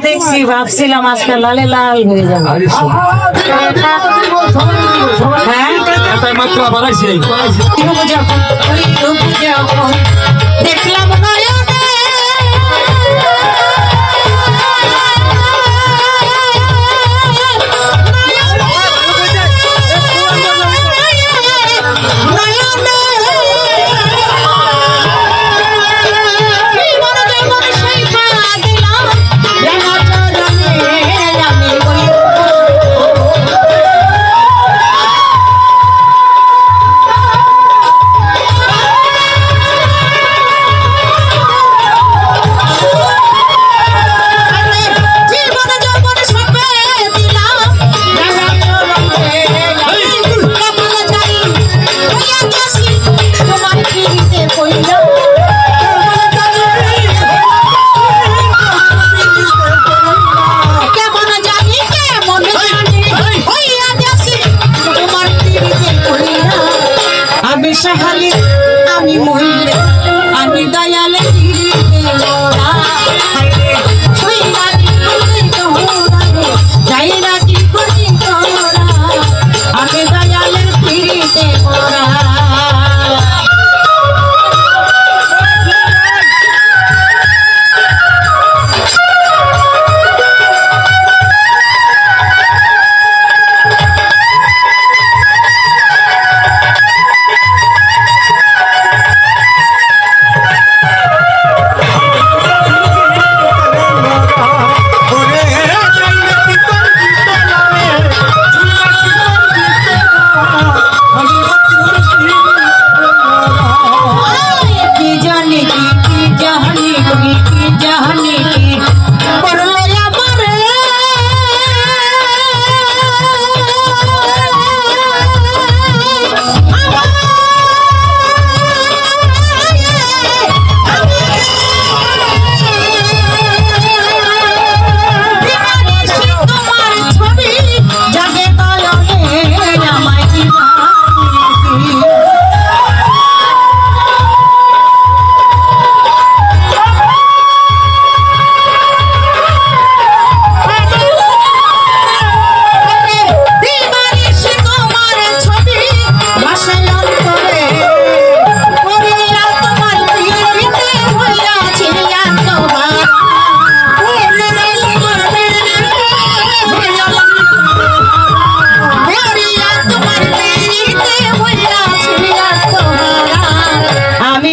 দেখছি ভাবছিলাম আজকে লালে লাল হয়ে যাবে। হ্যাঁ? মাত্র বাড়াইছি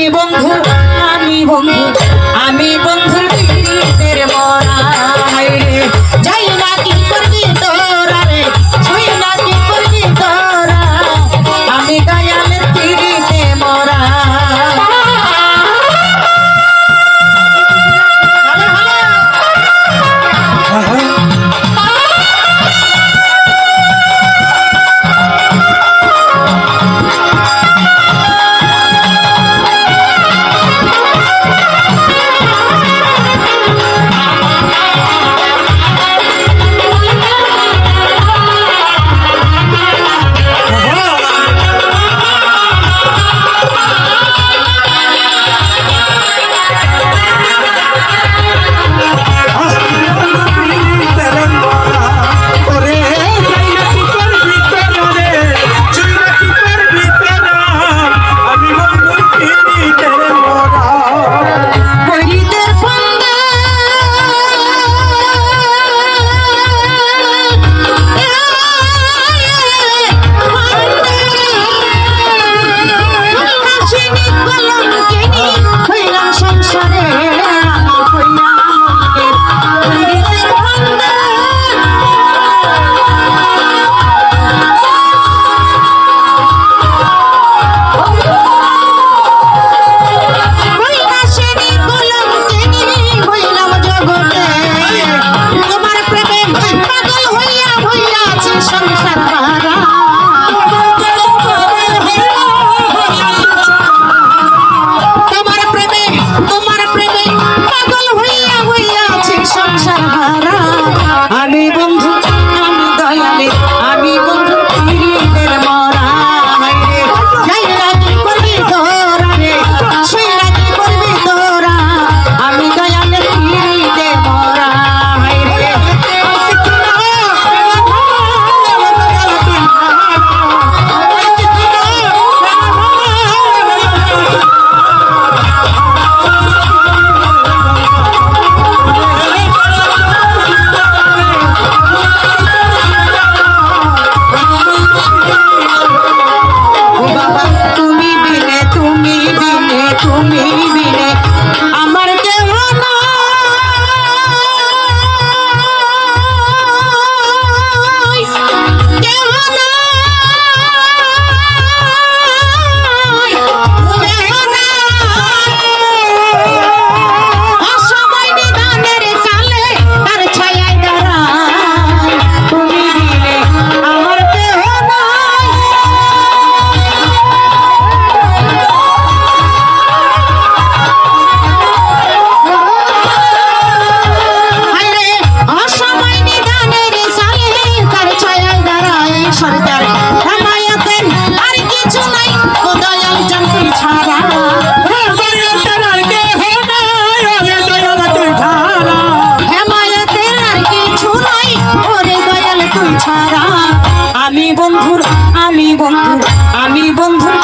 বন্ধু আমি বন্ধু আমি বন্ধুর মরা যাই না কি ছাড়া আমি বন্ধুর আমি বন্ধুর আমি বন্ধুর